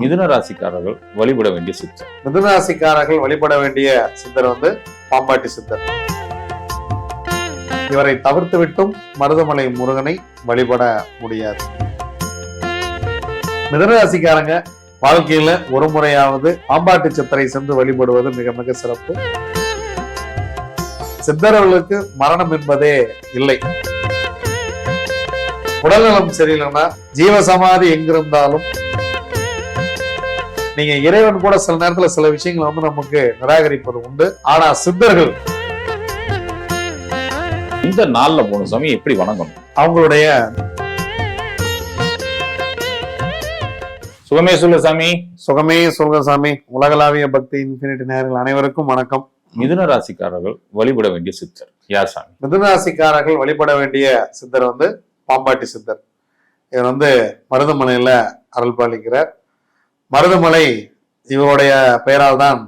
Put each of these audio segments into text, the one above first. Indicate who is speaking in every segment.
Speaker 1: மிதுன ராசிக்காரர்கள் வழிபட வேண்டிய சித்தர்.
Speaker 2: மிதுனராசிக்காரர்கள் வழிபட வேண்டிய சித்தர் வந்து பாம்பாட்டி சித்தர். இவரை தவிர்த்து விட்டும் மருதமலை முருகனை வழிபட முடியாது. மிதுனராசிக்காரங்க வாழ்க்கையில ஒரு முறையாவது பாம்பாட்டி சித்தரை சென்று வழிபடுவது மிக மிக சிறப்பு. சித்தர்களுக்கு மரணம் என்பதே இல்லை. உடல்நலம் சரியில்லைன்னா ஜீவசமாதி எங்கிருந்தாலும் நீங்க இறைவன் கூட சில நேரத்துல சில விஷயங்களை வந்து நமக்கு நிராகரிப்பது உண்டு. ஆனா சித்தர்கள்
Speaker 1: இந்த நாள்ல போன சாமி எப்படி வணங்கணும்?
Speaker 2: அவங்களுடைய
Speaker 1: சுகமே சொல்லு சாமி.
Speaker 2: சுகமே சுகசாமி உலகளாவிய பக்தி இன்ஃபினிட்டி நேயர்கள் அனைவருக்கும் வணக்கம்.
Speaker 1: மிதுன ராசிக்காரர்கள் வழிபட வேண்டிய சித்தர். யார் சாமி?
Speaker 2: மிதுனராசிக்காரர்கள் வழிபட வேண்டிய சித்தர் வந்து பாம்பாட்டி சித்தர். இவர் வந்து மருதமலையில அருள் பாலிக்கிறார் மருதமலை இவருடைய பெயரால் தான்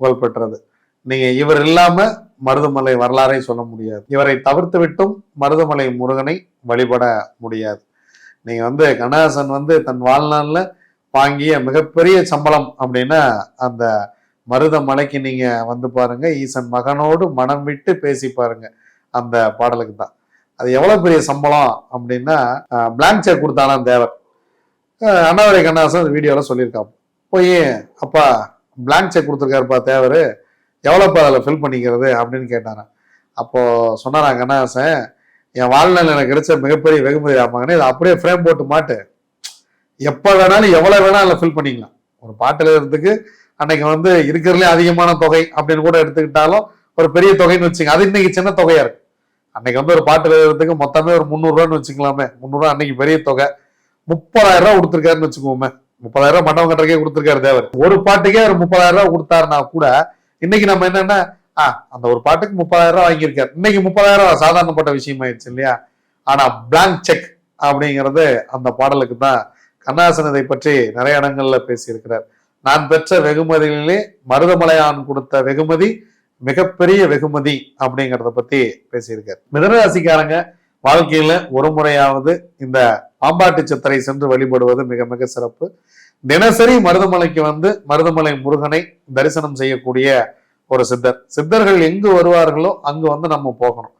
Speaker 2: புகழ்பெற்றது. நீங்க இவர் இல்லாம மருதமலை வரலாறை சொல்ல முடியாது. இவரை தவிர்த்து விட்டும் மருதமலை முருகனை வழிபட முடியாது. நீங்க வந்து கண்ணதாசன் வந்து தன் வாழ்நாளில் வாங்கிய மிகப்பெரிய சம்பளம் அப்படின்னா அந்த மருதமலைக்கு நீங்க வந்து பாருங்க ஈசன் மகனோடு மனம் விட்டு பேசி பாருங்க அந்த பாடலுக்கு தான். அது எவ்வளவு பெரிய சம்பளம் அப்படின்னா பிளாங்க் செக் கொடுத்தானா தேவர் அண்ணாவரை கண்ணாசன் வீடியோவில் சொல்லியிருக்கான் போய் அப்பா பிளாங்க் செக் கொடுத்துருக்காருப்பா தேவர். எவ்வளோப்பா அதில் ஃபில் பண்ணிக்கிறது? அப்படின்னு கேட்டாரன் அப்போது சொன்னாராம் கண்ணாசன் என் வாழ்நாள் எனக்கு கிடைச்ச மிகப்பெரிய வெகுமதி ஆமாங்கன்னு இதை அப்படியே ஃப்ரேம் போட்டு மாட்டு. எப்போ வேணாலும் எவ்வளோ வேணாலும் அதில் ஃபில் பண்ணிக்கலாம். ஒரு பாட்டு எழுதுறதுக்கு அன்னைக்கு வந்து இருக்கிறதுலே அதிகமான தொகை அப்படின்னு கூட எடுத்துக்கிட்டாலும் ஒரு பெரிய தொகைன்னு வச்சுங்க அது இன்னைக்கு சின்ன தொகையா இருக்கு. அன்னைக்கு வந்து ஒரு பாட்டு எழுதுறதுக்கு மொத்தமே ஒரு முந்நூறுரூவான்னு வச்சுக்கலாமே. முந்நூறுரூவா அன்னைக்கு பெரிய தொகை. முப்பதாயிரம் ரூபாய் கொடுத்துருக்காருன்னு வச்சுக்கோமே. முப்பதாயிரம் ரூபாய் மண்டபம் கட்டுறக்கே கொடுத்துருக்காரு தேவர். ஒரு பாட்டுக்கே ஒரு முப்பதாயிரம் ரூபாய் கொடுத்தாருன்னா கூட இன்னைக்கு நம்ம என்னன்னா ஆ அந்த ஒரு பாட்டுக்கு முப்பதாயிரம் ரூபாய் வாங்கியிருக்காரு. இன்னைக்கு முப்பதாயிரம் ரூபாய் சாதாரணப்பட்ட விஷயம் ஆயிடுச்சு இல்லையா? ஆனா பிளாங்க் செக் அப்படிங்கிறது அந்த பாடலுக்கு தான். கண்ணாசன் இதை பற்றி நிறைய இடங்கள்ல பேசியிருக்கிறார். நான் பெற்ற வெகுமதிகளிலே மருதமலையான் கொடுத்த வெகுமதி மிகப்பெரிய வெகுமதி அப்படிங்கிறத பத்தி பேசியிருக்காரு. மிதனராசிக்காரங்க வாழ்க்கையில ஒரு முறையாவது இந்த பாம்பாட்டு சித்தரை சென்று வழிபடுவது மிக மிக சிறப்பு. தினசரி மருதமலைக்கு வந்து மருதமலை முருகனை தரிசனம் செய்யக்கூடிய ஒரு சித்தர். சித்தர்கள் எங்கு வருவார்களோ அங்கு வந்து நம்ம போகணும்.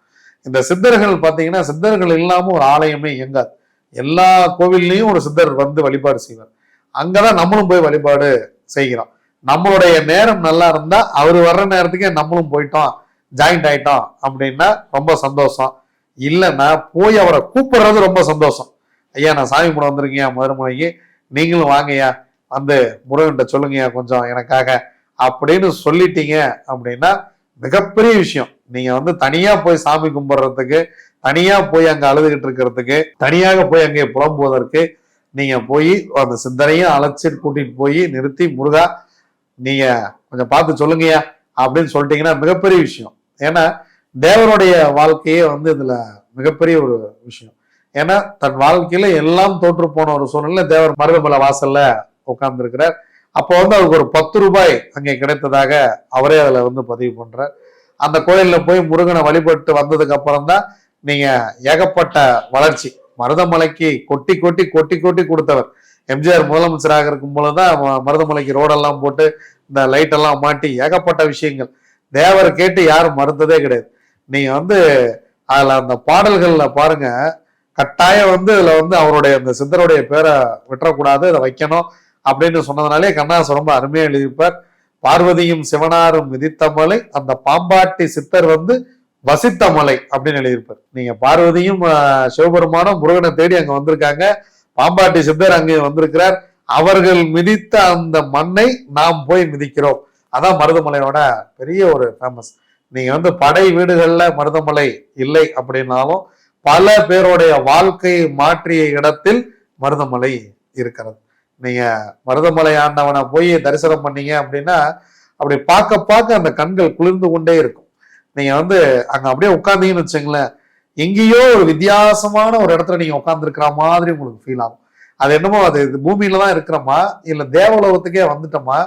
Speaker 2: இந்த சித்தர்கள் பார்த்தீங்கன்னா சித்தர்கள் இல்லாமல் ஒரு ஆலயமே இயங்காது. எல்லா கோவில்லையும் ஒரு சித்தர் வந்து வழிபாடு செய்வார். அங்கதான் நம்மளும் போய் வழிபாடு செய்கிறோம். நம்மளுடைய நேரம் நல்லா இருந்தா அவர் வர்ற நேரத்துக்கே நம்மளும் போயிட்டோம் ஜாயிண்ட் ஆயிட்டோம் அப்படின்னா ரொம்ப சந்தோஷம். இல்லைன்னா போய் அவரை கூப்பிடுறது ரொம்ப சந்தோஷம். ஐயா நான் சாமி கூட வந்திருக்கேன் மதுரமலைக்கு நீங்களும் வாங்கய்யா வந்து முருகன்கிட்ட சொல்லுங்கய்யா கொஞ்சம் எனக்காக அப்படின்னு சொல்லிட்டீங்க அப்படின்னா மிகப்பெரிய விஷயம். நீங்க வந்து தனியா போய் சாமி கும்பிடுறதுக்கு தனியா போய் அங்க அழுதுகிட்டு இருக்கிறதுக்கு தனியாக போய் அங்கே புலம்புவதற்கு நீங்க போய் அந்த சிந்தனையும் அழைச்சிட்டு கூட்டிட்டு போய் நிறுத்தி முருகா நீங்க கொஞ்சம் பார்த்து சொல்லுங்கய்யா அப்படின்னு சொல்லிட்டீங்கன்னா மிகப்பெரிய விஷயம். ஏன்னா தேவனுடைய வாழ்க்கையே வந்து இதுல மிகப்பெரிய ஒரு விஷயம். ஏன்னா தன் வாழ்க்கையில எல்லாம் தோற்று போன ஒரு சூழ்நிலை தேவர் மருதமலை வாசல்ல உட்கார்ந்து இருக்கிறார் அப்போ வந்து அவருக்கு ஒரு பத்து ரூபாய் அங்கே கிடைத்ததாக அவரே அதுல வந்து பதிவு பண்றார். அந்த கோயில்ல போய் முருகனை வழிபட்டு வந்ததுக்கு அப்புறம் தான் நீங்க ஏகப்பட்ட வளர்ச்சி. மருதமலைக்கு கொட்டி கொட்டி கொட்டி கொட்டி கொடுத்தவர். எம்ஜிஆர் முதலமைச்சராக இருக்கும் பொழுதுதான் மருதமலைக்கு ரோடெல்லாம் போட்டு இந்த லைட் எல்லாம் மாட்டி ஏகப்பட்ட விஷயங்கள். தேவர் கேட்டு யாரும் மறுத்ததே கிடையாது. நீங்க வந்து அதுல அந்த பாடல்கள்ல பாருங்க. கட்டாயம் வந்து இதுல வந்து அவருடைய அந்த சித்தருடைய பேரை விட்டுறக்கூடாது அதை வைக்கணும் அப்படின்னு சொன்னதுனாலே கண்ணாசு ரொம்ப அருமையா எழுதியிருப்பார். பார்வதியும் சிவனாரும் மிதித்த மலை அந்த பாம்பாட்டி சித்தர் வந்து வசித்த மலை அப்படின்னு எழுதியிருப்பார். நீங்க பார்வதியும் சிவபெருமானும் முருகனை தேடி அங்க வந்திருக்காங்க. பாம்பாட்டி சித்தர் அங்கே வந்திருக்கிறார். அவர்கள் மிதித்த அந்த மண்ணை நாம் போய் மிதிக்கிறோம். அதான் மருதமலையோட பெரிய ஒரு ஃபேமஸ் நீங்க வந்து படை வீடுகள்ல மருதமலை இல்லை அப்படின்னாலும் பல பேருடைய வாழ்க்கையை மாற்றிய இடத்தில் மருதமலை இருக்கிறது. நீங்க மருதமலை ஆண்டவனை போய் தரிசனம் பண்ணீங்க அப்படின்னா அப்படி பார்க்க பார்க்க அந்த கண்கள் குளிர்ந்து கொண்டே இருக்கும். நீங்க வந்து அங்க அப்படியே உட்காந்தீங்கன்னு வச்சுங்களேன் எங்கேயோ ஒரு வித்தியாசமான ஒரு இடத்துல நீங்க உட்காந்துருக்கிற மாதிரி உங்களுக்கு ஃபீல் ஆகும். அது என்னமோ அது இது பூமியில தான் இருக்கிறோமா இல்ல தேவலோகத்துக்கே வந்துட்டோமா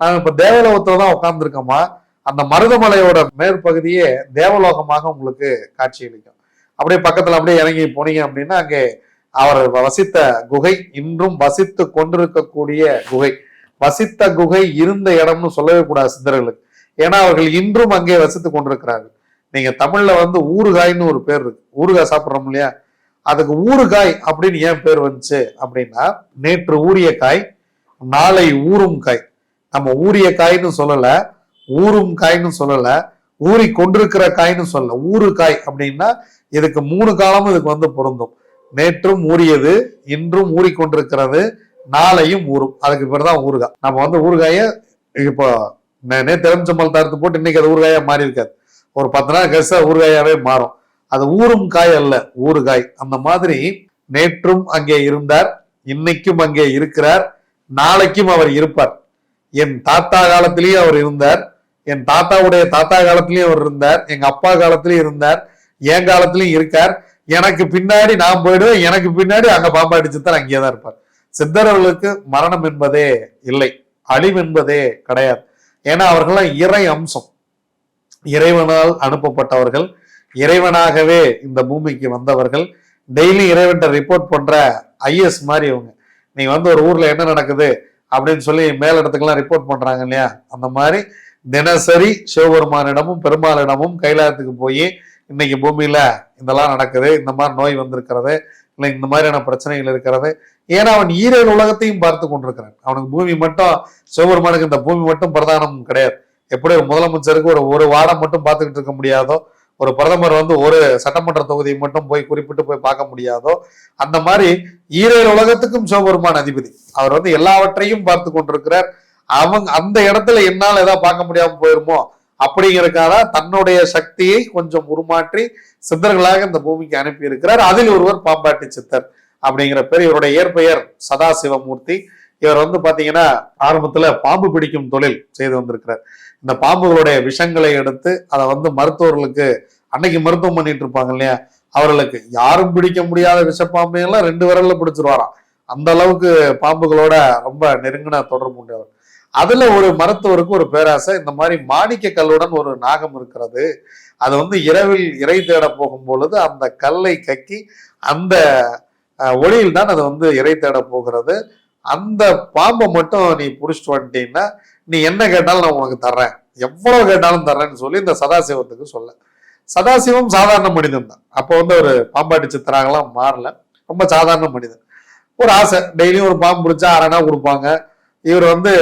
Speaker 2: நாங்க இப்ப தேவலோகத்துல தான் உட்காந்துருக்கோமா அந்த மருதமலையோட மேற்பகுதியே தேவலோகமாக உங்களுக்கு காட்சியளிக்கும். அப்படியே பக்கத்துல அப்படியே இறங்கி போனீங்க அப்படின்னா அங்கே அவர் வசித்த குகை இன்றும் வசித்து கொண்டிருக்கக்கூடிய குகை. வசித்த குகை இருந்த இடம்னு சொல்லவே கூடாது சித்தர்களுக்கு. ஏன்னா அவர்கள் இன்றும் அங்கே வசித்து கொண்டிருக்கிறார்கள். நீங்க தமிழ்ல வந்து ஊறுகாய்னு ஒரு பேர் இருக்கு. ஊறுகாய் சாப்பிட்றோம் இல்லையா? அதுக்கு ஊறுகாய் அப்படின்னு ஏன் பேர் வந்துச்சு அப்படின்னா நேற்று ஊறிய காய் நாளை ஊறும் காய். நம்ம ஊறிய காய்னு சொல்லலை ஊறும் காய்னு சொல்லல ஊறி கொண்டிருக்கிற காய்னு சொல்லல. ஊறு காய் அப்படின்னா இதுக்கு மூணு காலமும் இதுக்கு வந்து பொருந்தும். நேற்றும் ஊறியது இன்றும் ஊறிக்கொண்டிருக்கிறது நாளையும் ஊறும். அதுக்கு பேர் தான் ஊறுகாய். நம்ம வந்து ஊறுகாய இப்போ நேற்று நேத்து தடுத்து போட்டு இன்னைக்கு அது ஊறுகாயா மாறி இருக்காது ஒரு பத்து நாள் கழிச்சா ஊறுகாயாவே மாறும். அது ஊறும் காய் அல்ல ஊறுகாய். அந்த மாதிரி நேற்றும் அங்கே இருந்தார் இன்னைக்கும் அங்கே இருக்கிறார் நாளைக்கும் அவர் இருப்பார். என் தாத்தா காலத்திலேயே அவர் இருந்தார் என் தாத்தாவுடைய தாத்தா காலத்திலயும் அவர் இருந்தார் எங்க அப்பா காலத்திலயும் இருந்தார் என் காலத்திலயும் இருக்கார். எனக்கு பின்னாடி நான் போயிடுவேன் எனக்கு பின்னாடி அங்க பாம்பாடி சித்தர் அங்கேயே தான் இருப்பார். சித்தர்களுக்கு மரணம் என்பதே இல்லை அழிவு என்பதே கிடையாது. ஏன்னா அவர்கள்லாம் இறை அம்சம். இறைவனால் அனுப்பப்பட்டவர்கள் இறைவனாகவே இந்த பூமிக்கு வந்தவர்கள். டெய்லி இறைவன்ட்ட ரிப்போர்ட் பண்ற ஐஎஸ் மாதிரி இவங்க நீங்க வந்து ஒரு ஊர்ல என்ன நடக்குது அப்படின்னு சொல்லி மேலிடத்துக்கெல்லாம் ரிப்போர்ட் பண்றாங்க இல்லையா? அந்த மாதிரி தினசரி சிவபெருமானிடமும் பெருமாளிடமும் கைலாயத்துக்கு போய் இன்னைக்கு பூமியில இதெல்லாம் நடக்குது இந்த மாதிரி நோய் வந்திருக்கிறது இல்லை இந்த மாதிரியான பிரச்சனைகள் இருக்கிறது. ஏன்னா அவன் ஈரேழு உலகத்தையும் பார்த்து கொண்டிருக்கிறான். அவனுக்கு பூமி மட்டும் சிவபெருமானுக்கு இந்த பூமி மட்டும் பிரதானம் கிடையாது. எப்படி ஒரு முதலமைச்சருக்கு ஒரு ஒரு வாரம் மட்டும் பார்த்துக்கிட்டு இருக்க முடியாதோ ஒரு பிரதமர் வந்து ஒரு சட்டமன்ற தொகுதியை மட்டும் போய் குறிப்பிட்டு போய் பார்க்க முடியாதோ அந்த மாதிரி ஈரேழு உலகத்துக்கும் சிவபெருமான் அதிபதி. அவர் வந்து எல்லாவற்றையும் பார்த்து கொண்டிருக்கிறார். அவங்க அந்த இடத்துல என்னால் ஏதாவது பார்க்க முடியாம போயிருமோ அப்படிங்கிறதுக்காக தன்னுடைய சக்தியை கொஞ்சம் உருமாற்றி சித்தர்களாக இந்த பூமிக்கு அனுப்பி இருக்கிறார் அதில் ஒருவர் பாம்பாட்டி சித்தர் அப்படிங்கிற பேர். இவருடைய இயற்பெயர் சதாசிவமூர்த்தி. இவர் வந்து பாத்தீங்கன்னா ஆரம்பத்துல பாம்பு பிடிக்கும் தொழில் செய்து வந்திருக்கிறார். இந்த பாம்புகளுடைய விஷங்களை எடுத்து அதை வந்து மருத்துவர்களுக்கு அன்னைக்கு மருத்துவம் பண்ணிட்டு இருப்பாங்க இல்லையா? அவர்களுக்கு யாரும் பிடிக்க முடியாத விஷப்பாம்பையெல்லாம் ரெண்டு விரல்ல பிடிச்சிருவாராம். அந்த அளவுக்கு பாம்புகளோட ரொம்ப நெருங்கின தொடர்பு உண்டவர் அதுல ஒரு மருத்துவருக்கு ஒரு பேராசை. இந்த மாதிரி மாணிக்க கல்லுடன் ஒரு நாகம் இருக்கிறது. அது வந்து இரவில் இறை தேட போகும் பொழுது அந்த கல்லை கக்கி அந்த ஒளியில் தான் அது வந்து இறை தேட போகிறது. அந்த பாம்பை மட்டும் நீ புடிச்சிட்டு வந்துட்டீங்கன்னா நீ என்ன கேட்டாலும் நான் உனக்கு தர்றேன். எவ்வளவு கேட்டாலும் தர்றேன்னு சொல்லி இந்த சதாசிவத்துக்கு சொல்ல. சதாசிவம் சாதாரண மனிதன் தான். அப்போ வந்து ஒரு பாம்பாட்டி சித்திராங்கலாம் மாறல. ரொம்ப சாதாரண மனிதன். ஒரு ஆசை. டெய்லியும் ஒரு பாம்பு பிடிச்சா அரணா கொடுப்பாங்க. இவர் வந்து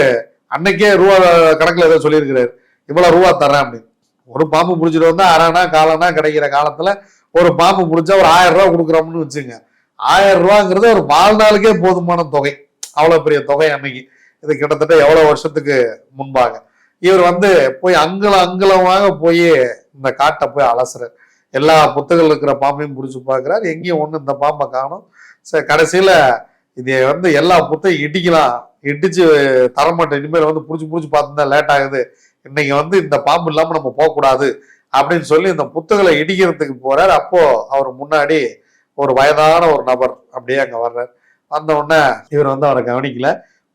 Speaker 2: அன்னைக்கே ரூபா கணக்கில் ஏதோ சொல்லியிருக்கிறாரு. இவ்வளோ ரூபா தரேன் அப்படின்னு. ஒரு பாம்பு பிடிச்சிட்டு வந்தால் அரைனா காலனா கிடைக்கிற காலத்தில் ஒரு பாம்பு பிடிச்சா ஒரு ஆயிரம் ரூபா கொடுக்குறோம்னு வச்சுங்க. ஆயிரம் ரூபாங்கிறது ஒரு வாழ்நாளுக்கே போதுமான தொகை. அவ்வளோ பெரிய தொகை அன்னைக்கு. இது கிட்டத்தட்ட எவ்வளோ வருஷத்துக்கு முன்பாக. இவர் வந்து போய் அங்குலம் அங்கலமாக போய் இந்த காட்டை போய் அலசுறாரு. எல்லா புத்துகள் இருக்கிற பாம்பையும் பிடிச்சி பார்க்குறாரு. எங்கேயும் ஒன்று இந்த பாம்பை காணும். சரி கடைசியில் இது வந்து எல்லா புத்தையும் இடிக்கலாம். இடிச்சு தரமாட்டேன். இனிமேல் வந்து புடிச்சு புடிச்சு பார்த்துதான் லேட் ஆகுது. இன்னைக்கு வந்து இந்த பாம்பு இல்லாம நம்ம போகக்கூடாது அப்படின்னு சொல்லி இந்த புத்தகளை இடிக்கிறதுக்கு போறார். அப்போ அவர் முன்னாடி ஒரு வயதான ஒரு நபர் அப்படியே அங்க வர்றார். வந்த உடனே இவர் வந்து அவரை கவனிக்கல.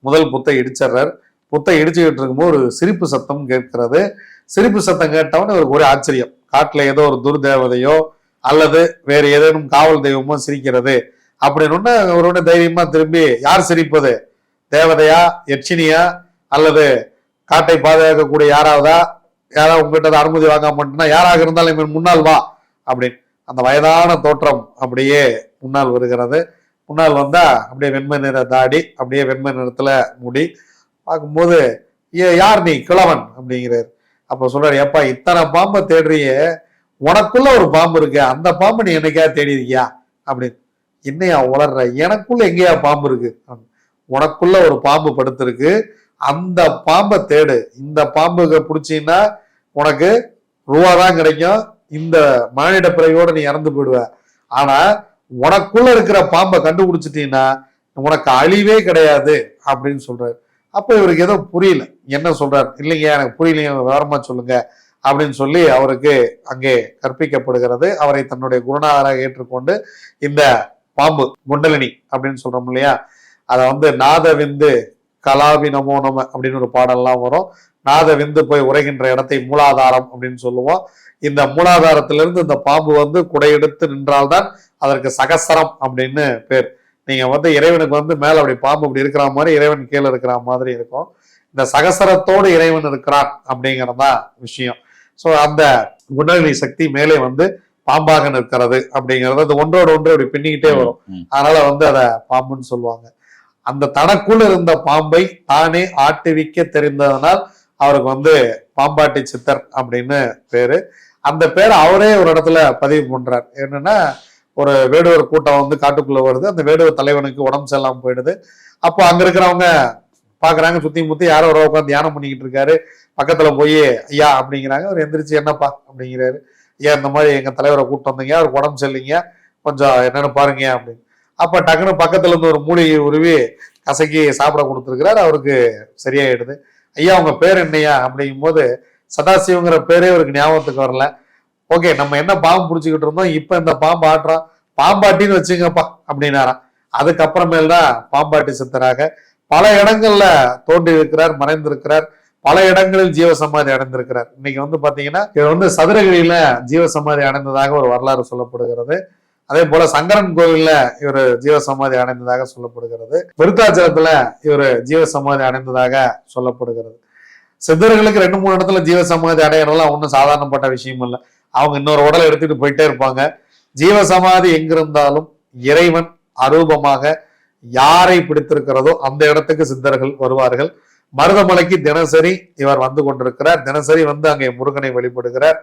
Speaker 2: முதல் புத்தை இடிச்சிடுறார். புத்தை இடிச்சுக்கிட்டு இருக்கும்போது ஒரு சிரிப்பு சத்தம் கேட்கிறது. சிரிப்பு சத்தம் கேட்டவொடனே இவருக்கு ஒரே ஆச்சரியம். காட்டுல ஏதோ ஒரு துர்தேவதையோ அல்லது வேறு ஏதேனும் காவல் தெய்வமோ சிரிக்கிறது. அப்படின்னு ஒரு அவரோட தைரியமா திரும்பி யார் சிரிப்பது? தேவதையா யட்சினியா அல்லது காட்டை பாதுகாக்கக்கூடிய யாராவதா? யாராவது உங்ககிட்ட அனுமதி வாங்காம மட்டும்னா யாராக இருந்தாலும் இவன் முன்னால் வா அப்படின்னு. அந்த வயதான தோற்றம் அப்படியே முன்னால் வருகிறது. முன்னால் வந்தா அப்படியே வெண்மை நிற தாடி அப்படியே வெண்மை நிறத்துல முடி. பார்க்கும்போது யார் நீ? கிழவன் அப்படிங்கிறார். அப்ப சொல்றாரு ஏப்பா இத்தனை பாம்பை தேடுறியே? உனக்குள்ள ஒரு பாம்பு இருக்கு அந்த பாம்பு நீ என்னைக்கா தேடி இருக்கியா அப்படின்னு. என்னையா உளர்ற? எனக்குள்ள எங்கேயா பாம்பு இருக்கு? உனக்குள்ள ஒரு பாம்பு படுத்திருக்கு. அந்த பாம்பை தேடு. இந்த பாம்பு பிடிச்சீங்கன்னா உனக்கு ரூபா தான் கிடைக்கும். இந்த மானிட பிறவியோட நீ இறந்து போயிடுவ. ஆனா உனக்குள்ள இருக்கிற பாம்பை கண்டுபிடிச்சிட்டீங்கன்னா உனக்கு அழிவே கிடையாது அப்படின்னு சொல்றாரு. அப்ப இவருக்கு ஏதோ புரியல. என்ன சொல்றாரு? இல்லைங்க எனக்கு புரியலைங்க விவரமா சொல்லுங்க அப்படின்னு சொல்லி அவருக்கு அங்கே கற்பிக்கப்படுகிறது. அவரை தன்னுடைய குருநாதராக ஏற்றுக்கொண்டு இந்த பாம்பு குண்டலினி அப்படின்னு சொல்றோம் இல்லையா? அதை வந்து நாத விந்து கலாவி நமோ அப்படின்னு ஒரு பாடல்லாம் வரும். நாத விந்து போய் உரைகின்ற இடத்தை மூலாதாரம் அப்படின்னு சொல்லுவோம். இந்த மூலாதாரத்திலிருந்து இந்த பாம்பு வந்து குடையெடுத்து நின்றால்தான் அதற்கு சகசரம் அப்படின்னு பேர். நீங்க வந்து இறைவனுக்கு வந்து மேல அப்படி பாம்பு அப்படி இருக்கிற மாதிரி இறைவன் கீழே இருக்கிற மாதிரி இருக்கும். இந்த சகசரத்தோடு இறைவன் இருக்கிறான் அப்படிங்கறதுதான் விஷயம். சோ அந்த குண்டலினி சக்தி மேலே வந்து பாம்பாக நிற்கிறது அப்படிங்கறது அது ஒன்றோடு ஒன்று அப்படி பின்னிக்கிட்டே வரும். அதனால வந்து அதை பாம்புன்னு சொல்லுவாங்க. அந்த தனக்குள் இருந்த பாம்பை தானே ஆட்டுவிக்க தெரிந்ததனால் அவருக்கு வந்து பாம்பாட்டி சித்தர் அப்படின்னு பேரு. அந்த பேரை அவரே ஒரு இடத்துல பதிவு பண்றார். என்னன்னா ஒரு வேடுவர் கூட்டம் வந்து காட்டுக்குள்ள வருது. அந்த வேடுவர் தலைவனுக்கு உடம்பு சரியில்லாம போயிடுது. அப்போ அங்க இருக்கிறவங்க பாக்குறாங்க சுத்தி முத்தி யாரோ ஒரு உட்காந்து தியானம் பண்ணிக்கிட்டு இருக்காரு. பக்கத்துல போய் ஐயா அப்படிங்கிறாங்க. அவர் எந்திரிச்சு என்னப்பா? அப்படிங்கிறாரு. ஐயா இந்த மாதிரி எங்க தலைவரை கூப்பிட்டு வந்தீங்க. அவருக்கு உடம்பு சரியில்லைங்க. கொஞ்சம் என்னன்னு பாருங்க அப்படின்னு. அப்ப டக்குன்னு பக்கத்துல இருந்து ஒரு மூலிகை உருவி கசக்கி சாப்பிட கொடுத்துருக்கிறார். அவருக்கு சரியாயிடுது. ஐயா உங்க பேர் என்னையா? அப்படிங்கும் போது சதாசிவங்கிற பேரே அவருக்கு ஞாபகத்துக்கு வரல. ஓகே நம்ம என்ன பாம்பு பிடிச்சிக்கிட்டு இருந்தோம் இப்ப இந்த பாம்பு ஆட்டுறோம் பாம்பாட்டின்னு வச்சுங்கப்பா அப்படின்னாராம். அதுக்கப்புறமேல் தான் பாம்பாட்டி சித்தராக பல இடங்கள்ல தோன்றி இருக்கிறார் மறைந்திருக்கிறார். பல இடங்களில் ஜீவசமாதி அடைந்திருக்கிறார். இன்னைக்கு வந்து பாத்தீங்கன்னா இவர் வந்து சதுரகிரியில ஜீவசமாதி அடைந்ததாக ஒரு வரலாறு சொல்லப்படுகிறது. அதே போல சங்கரன் கோவில்ல இவர் ஜீவசமாதி அடைந்ததாக சொல்லப்படுகிறது. விருத்தாச்சலத்துல இவர் ஜீவசமாதி அடைந்ததாக சொல்லப்படுகிறது. சித்தர்களுக்கு ரெண்டு மூணு இடத்துல ஜீவசமாதி அடையறதெல்லாம் ஒன்றும் சாதாரணப்பட்ட விஷயம் இல்லை. அவங்க இன்னொரு உடலை எடுத்துட்டு போயிட்டே இருப்பாங்க. ஜீவசமாதி எங்கிருந்தாலும் இறைவன் அரூபமாக யாரை பிடித்திருக்கிறதோ அந்த இடத்துக்கு சித்தர்கள் வருவார்கள். மருதமலைக்கு தினசரி இவர் வந்து கொண்டிருக்கிறார். தினசரி வந்து அங்கே முருகனை வழிபடுகிறார்.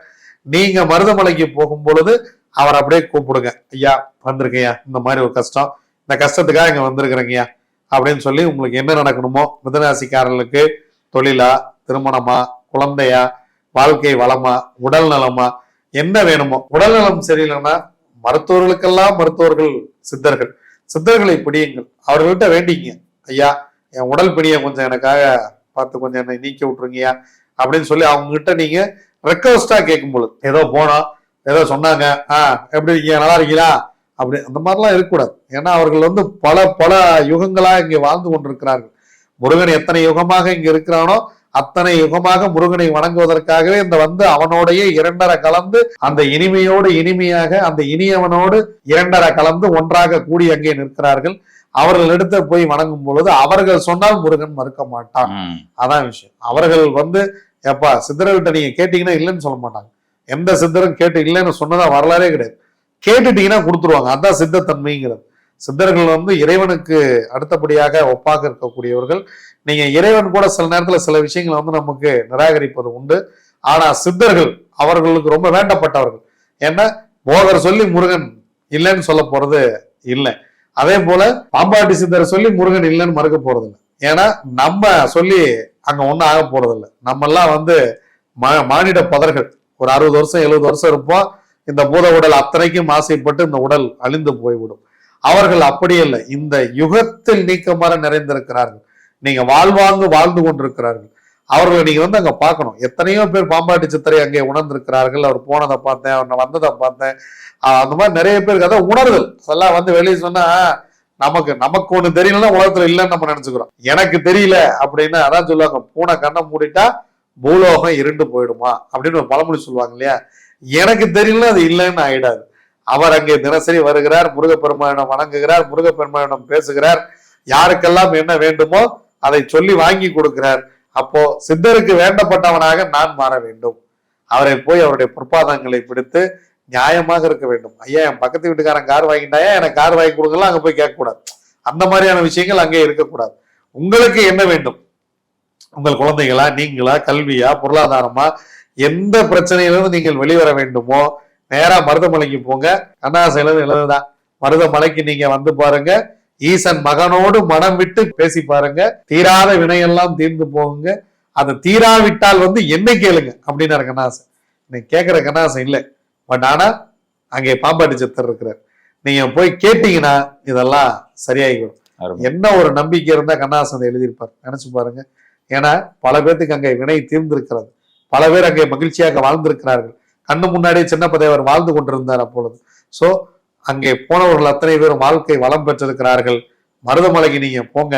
Speaker 2: நீங்க மருதமலைக்கு போகும் பொழுது அவர் அப்படியே கூப்பிடுங்க. ஐயா வந்திருக்கையா இந்த மாதிரி ஒரு கஷ்டம். இந்த கஷ்டத்துக்காக இங்கே வந்திருக்கிறேங்கய்யா. அப்படின்னு சொல்லி உங்களுக்கு என்ன நடக்கணுமோ மிதராசிக்காரர்களுக்கு தொழிலா திருமணமா குழந்தையா வாழ்க்கை வளமா உடல் நலமா என்ன வேணுமோ. உடல் நலம் சரியில்லைன்னா மருத்துவர்களுக்கெல்லாம் மருத்துவர்கள் சித்தர்கள். சித்தர்களை பிடியுங்கள். அவர்கள்ட்ட வேண்டிங்க ஐயா என் உடல் பிடியை கொஞ்சம் எனக்காக பார்த்து கொஞ்சம் என்னை நீக்கி விட்டுருங்கய்யா. அப்படின்னு சொல்லி அவங்க கிட்ட நீங்க ரெக்வஸ்டா கேட்கும் பொழுது ஏதோ போனோம் ஏதோ சொன்னாங்க. ஆ எப்படி இருக்கீங்க? நல்லா இருக்கீங்களா? அப்படி அந்த மாதிரிலாம் இருக்கக்கூடாது. ஏன்னா அவர்கள் வந்து பல பல யுகங்களா இங்கே வாழ்ந்து கொண்டிருக்கிறார்கள். முருகன் எத்தனை யுகமாக இங்க இருக்கிறானோ அத்தனை யுகமாக முருகனை வணங்குவதற்காகவே இந்த வந்து அவனோடையே இரண்டரை கலந்து அந்த இனிமையோடு இனிமையாக அந்த இனியவனோடு இரண்டரை கலந்து ஒன்றாக கூடி அங்கே நிற்கிறார்கள். அவர்கள் எடுத்து போய் வணங்கும் பொழுது அவர்கள் சொன்னால் முருகன் மறுக்க மாட்டான். அதான் விஷயம். அவர்கள் வந்து எப்பா சித்தர்கிட்ட நீங்க கேட்டீங்கன்னா இல்லைன்னு சொல்ல மாட்டாங்க. எந்த சித்தரும் கேட்டு இல்லைன்னு சொன்னதா வரலாறே கிடையாது. கேட்டுட்டீங்கன்னா கொடுத்துருவாங்க. அதான் சித்தத்தன்மைங்கிறது. சித்தர்கள் வந்து இறைவனுக்கு அடுத்தபடியாக ஒப்பாக இருக்கக்கூடியவர்கள். நீங்க இறைவன் கூட சில நேரத்தில் சில விஷயங்களை வந்து நமக்கு நிராகரிப்பது உண்டு. ஆனா சித்தர்கள் அவர்களுக்கு ரொம்ப வேண்டப்பட்டவர்கள். ஏன்னா போகர் சொல்லி முருகன் இல்லைன்னு சொல்ல போறது இல்லை. அதே போல பாம்பாட்டி சித்தரை சொல்லி முருகன் இல்லைன்னு மறுக்க போறது இல்லை. ஏன்னா நம்ம சொல்லி அங்க ஒன்றும் ஆக போறது இல்லை நம்ம எல்லாம் வந்து மா- மானிட பதர்கள். ஒரு அறுபது வருஷம் எழுபது வருஷம் இருப்போம் இந்த பூத உடல் அத்தனைக்கும் ஆசைப்பட்டு இந்த உடல் அழிந்து போய்விடும். அவர்கள் அப்படி இல்லை. இந்த யுகத்தில் நீக்கமாற நிறைந்திருக்கிறார்கள். நீங்க வாழ்வாங்கு வாழ்ந்து கொண்டிருக்கிறார்கள். அவர்களை நீங்க வந்து அங்க பார்க்கணும். எத்தனையோ பேர் பாம்பாட்டி சித்தரை அங்கே உணர்ந்திருக்கிறார்கள். அவர் போனதை பார்த்தேன் அவர் வந்ததை பார்த்தேன். அந்த மாதிரி நிறைய பேருக்கு அதான் உணர்தல். அதெல்லாம் வந்து வெளியே சொன்னா நமக்கு நமக்கு ஒண்ணு தெரியலன்னா உலகத்துல இல்லைன்னு நம்ம நினைச்சுக்கிறோம். எனக்கு தெரியல அப்படின்னு அதான் சொல்லுவாங்க. பூனை கண்ணை மூடிட்டா பூலோகம் இருண்டு போயிடுமா அப்படின்னு ஒரு பழமொழி சொல்லுவாங்க இல்லையா? எனக்கு தெரியல அது இல்லைன்னு ஆயிடாது. அவர் அங்கே தினசரி வருகிறார் முருகப்பெருமானிடம் வணங்குகிறார் முருகப்பெருமானிடம் பேசுகிறார். யாருக்கெல்லாம் என்ன வேண்டுமோ அதை சொல்லி வாங்கி கொடுக்கிறார். அப்போ சித்தருக்கு வேண்டப்பட்டவனாக நான் மாற வேண்டும். அவரை போய் அவருடைய பொற்பாதங்களை பிடித்து நியாயமாக இருக்க வேண்டும். ஐயா என் பக்கத்து வீட்டுக்காரன் கார் வாங்கிட்டாயா? எனக்கு கார் வாங்கி கொடுக்கலாம் அங்க போய் கேட்கக்கூடாது. அந்த மாதிரியான விஷயங்கள் அங்கே இருக்கக்கூடாது. உங்களுக்கு என்ன வேண்டும்? உங்கள் குழந்தைகளா நீங்களா கல்வியா பொருளாதாரமா எந்த பிரச்சனையிலிருந்து நீங்கள் வெளிவர வேண்டுமோ நேரா மருதமலைக்கு போங்க. கண்ணாசையில எழுதுதான் மருதமலைக்கு நீங்க வந்து பாருங்க. ஈசன் மகனோடு மனம் விட்டு பேசி பாருங்க. தீராத வினையெல்லாம் தீர்ந்து போகுங்க. அது தீராவிட்டால் வந்து என்ன கேளுங்க அப்படின்னாரு கண்ணாசன் இன்னைக்கு கேட்கிற கண்ணாசன் இல்லை. பட் ஆனா அங்கே பாம்பாட்டி சித்தர் இருக்கிறார். நீங்க போய் கேட்டீங்கன்னா இதெல்லாம் சரியாகிடும்
Speaker 1: அருமை.
Speaker 2: என்ன ஒரு நம்பிக்கை இருந்தா கண்ணாசன் எழுதியிருப்பார். நினைச்சு பாருங்க. ஏன்னா பல பேர்த்துக்கு அங்கே வினை தீர்ந்திருக்கிறது. பல பேர் அங்கே மகிழ்ச்சியாக வாழ்ந்திருக்கிறார்கள். கண்ணு முன்னாடியே சின்ன பதையவர் வாழ்ந்து கொண்டிருந்தார் அப்பொழுது. சோ அங்கே போனவர்கள் அத்தனை பேரும் வாழ்க்கை வளம் பெற்றிருக்கிறார்கள். மருதமலைக்கு நீங்க போங்க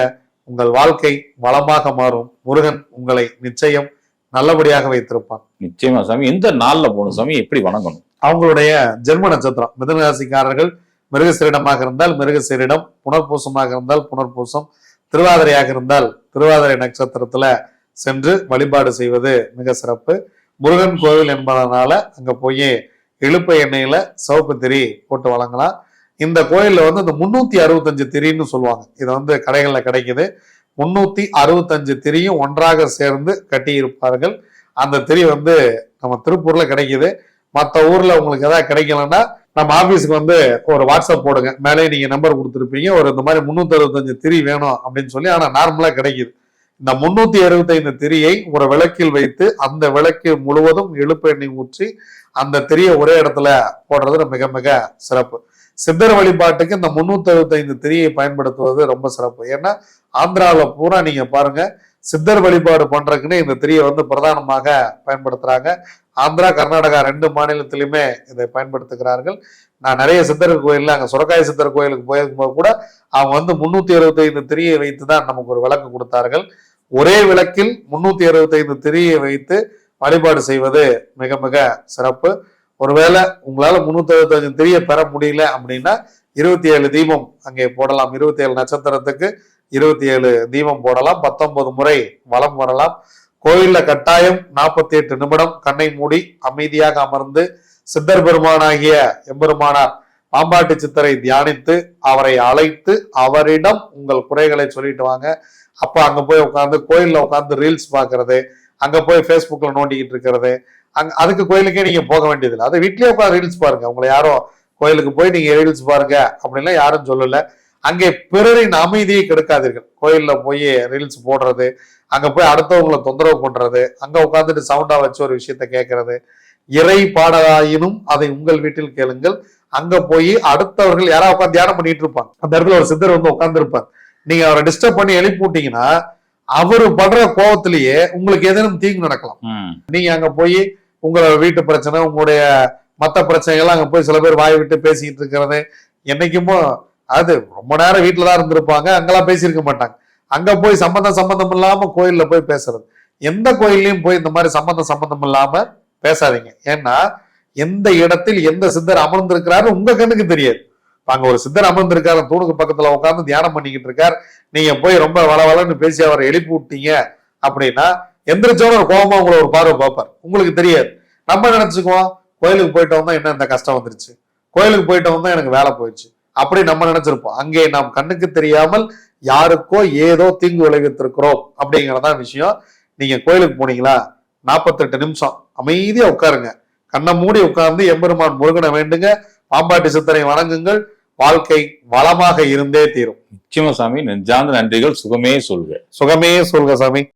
Speaker 2: உங்கள் வாழ்க்கை வளமாக மாறும். முருகன் உங்களை நிச்சயம் நல்லபடியாக வைத்திருப்பான்
Speaker 1: நிச்சயமா சாமி. எந்த நாள்ல போகணும் சாமி? எப்படி வணங்கணும்?
Speaker 2: அவங்களுடைய ஜென்ம நட்சத்திரம். மிதுன ராசிக்காரர்கள் மிருகசீரிடமாக இருந்தால் மிருகசீரிடம் புனர்பூசமாக இருந்தால் புனர்பூசம். திருவாதிரையாக இருந்தால் திருவாதிரை நட்சத்திரத்துல சென்று வழிபாடு செய்வது மிக சிறப்பு. முருகன் கோவில் என்பதனால அங்க போய் இழுப்ப எண்ணெயில சிவப்பு திரி போட்டு வழங்கலாம். இந்த கோயில்ல வந்து இந்த முன்னூத்தி அறுபத்தஞ்சு திரின்னு சொல்லுவாங்க. இது வந்து கடைகள்ல கிடைக்குது. முன்னூத்தி அறுபத்தஞ்சு திரியும் ஒன்றாக சேர்ந்து கட்டி இருப்பார்கள் அந்த திரி வந்து நம்ம திருப்பூர்ல கிடைக்குது. மற்ற ஊர்ல உங்களுக்கு எதாவது கிடைக்கலன்னா நம்ம ஆபீஸ்க்கு வந்து ஒரு வாட்ஸ்அப் போடுங்க. மேலே நீங்க நம்பர் கொடுத்துருப்பீங்க. ஒரு இந்த மாதிரி முன்னூத்தி அறுபத்தஞ்சு திரி வேணும் அப்படின்னு சொல்லி ஆனா நார்மலா கிடைக்குது. இந்த முன்னூத்தி அறுபத்தைந்து திரியை ஒரு விளக்கில் வைத்து அந்த விளக்கு முழுவதும் எழுப்பு எண்ணெய் ஊற்றி அந்த திரியை ஒரே இடத்துல போடுறது மிக மிக சிறப்பு. சித்தர் வழிபாட்டுக்கு இந்த முன்னூத்தி அறுபத்தைந்து திரியை பயன்படுத்துவது ரொம்ப சிறப்பு. ஏன்னா ஆந்திராவில் பூரா நீங்க பாருங்க சித்தர் வழிபாடு பண்றதுக்குன்னு இந்த திரியை வந்து பிரதானமாக பயன்படுத்துறாங்க. ஆந்திரா கர்நாடகா ரெண்டு மாநிலத்திலுமே இதை பயன்படுத்துகிறார்கள். நான் நிறைய சித்தர் கோயிலில் அங்கே சுரக்காய சித்தர் கோயிலுக்கு போயிருக்கும்போது கூட அவங்க வந்து முந்நூற்றி அறுபத்தைந்து திரியை வைத்து தான் நமக்கு ஒரு விளக்கு கொடுத்தார்கள். ஒரே விளக்கில் முந்நூற்றி அறுபத்தைந்து திரியை வைத்து வழிபாடு செய்வது மிக மிக சிறப்பு. ஒருவேளை உங்களால் முந்நூற்றி அறுபத்தஞ்சு திரியை பெற முடியல அப்படின்னா இருபத்தி ஏழு தீபம் அங்கே போடலாம். இருபத்தி ஏழு நட்சத்திரத்துக்கு இருபத்தி ஏழு தீபம் போடலாம். பத்தொன்பது முறை வலம் வரலாம். கோயில்ல கட்டாயம் நாற்பத்தி எட்டு நிமிடம் கண்ணை மூடி அமைதியாக அமர்ந்து சித்தர் பெருமானாகிய எம்பெருமானார் பாம்பாட்டு சித்தரை தியானித்து அவரை அழைத்து அவரிடம் உங்கள் குறைகளை சொல்லிட்டு வாங்க. அப்ப அங்க போய் உட்காந்து கோயில்ல உட்காந்து ரீல்ஸ் பாக்குறது அங்க போய் ஃபேஸ்புக்கில் நோண்டிக்கிட்டு இருக்கிறது. அங்க அதுக்கு கோயிலுக்கே நீங்க போக வேண்டியதில்லை. அது வீட்லயே உட்காந்து ரீல்ஸ் பாருங்க. உங்களை யாரும் கோயிலுக்கு போய் நீங்க ரீல்ஸ் பாருங்க அப்படின்லாம் யாரும் சொல்லல. அங்கே பிறரின் அமைதியை கெடுக்காதீர்கள். கோயில்ல போய் ரீல்ஸ் போடுறது அங்க போய் அடுத்தவங்களை தொந்தரவு பண்றது அங்க உட்காந்துட்டு சவுண்டா வச்சு ஒரு விஷயத்த கேட்கறது இறை பாடலாயினும் அதை உங்கள் வீட்டில் கேளுங்கள். அங்க போய் அடுத்தவர்கள் யாராவது உட்காந்து தியானம் பண்ணிட்டு இருப்பாங்க. அந்த இடத்துல ஒரு சித்தர் வந்து உட்கார்ந்து இருப்பார் நீங்க அவரை டிஸ்டர்ப் பண்ணி எழுப்பி விட்டீங்கன்னா அவரு படுற கோவத்திலேயே உங்களுக்கு ஏதேனும் தீங்கு நடக்கலாம். நீங்க அங்க போய் உங்களோட வீட்டு பிரச்சனை உங்களுடைய மத்த பிரச்சனைகள்லாம் அங்க போய் சில பேர் வாய் விட்டு பேசிக்கிட்டு இருக்கிறது. என்னைக்குமோ அது ரொம்ப நேரம் வீட்டுல தான் இருந்திருப்பாங்க அங்கெல்லாம் பேசியிருக்க மாட்டாங்க. அங்க போய் சம்பந்தம் சம்பந்தம் இல்லாம கோயில்ல போய் பேசுறது. எந்த கோயில்லையும் போய் இந்த மாதிரி சம்பந்தம் சம்பந்தம் இல்லாம பேசாதீங்க. ஏன்னா எந்த இடத்தில் எந்த சித்தர் அமர்ந்திருக்கிறாரு உங்க கண்ணுக்கு தெரியாது. அங்க ஒரு சித்தர் அமர்ந்திருக்காரு தூணுக்கு பக்கத்துல உட்கார்ந்து தியானம் பண்ணிக்கிட்டு இருக்கார். நீங்க போய் ரொம்ப வளவளன்னு பேசி அவரை எழுப்பி விட்டீங்க அப்படின்னா எந்திரிச்சோட ஒரு கோபமா உங்களை ஒரு பார்வை பார்ப்பார். உங்களுக்கு தெரியாது. நம்ம நினைச்சுக்குவோம்? கோயிலுக்கு போயிட்டு வந்தா என்ன இந்த கஷ்டம் வந்துருச்சு? கோயிலுக்கு போயிட்டு வந்தா எனக்கு வேலை போயிடுச்சு. அப்படி நம்ம நினைச்சிருப்போம். அங்கே நாம் கண்ணுக்கு தெரியாமல் யாருக்கோ ஏதோ தீங்கு விளைவித்திருக்கிறோம் அப்படிங்கறதான் விஷயம். நீங்க கோயிலுக்கு போனீங்களா? நாற்பத்தெட்டு நிமிஷம். அமைதியா உட்காருங்க. கண்ணை மூடி உட்கார்ந்து எம்பெருமான் முருகனை வேண்டுங்க. பாம்பாட்டி சித்தரை வணங்குங்கள். வாழ்க்கை வளமாக இருந்தே தீரும்.
Speaker 1: நிச்சயமா சாமி. நெஞ்சார்ந்த நன்றிகள். சுகமே சொல்க.
Speaker 2: சுகமே சொல்க சாமி.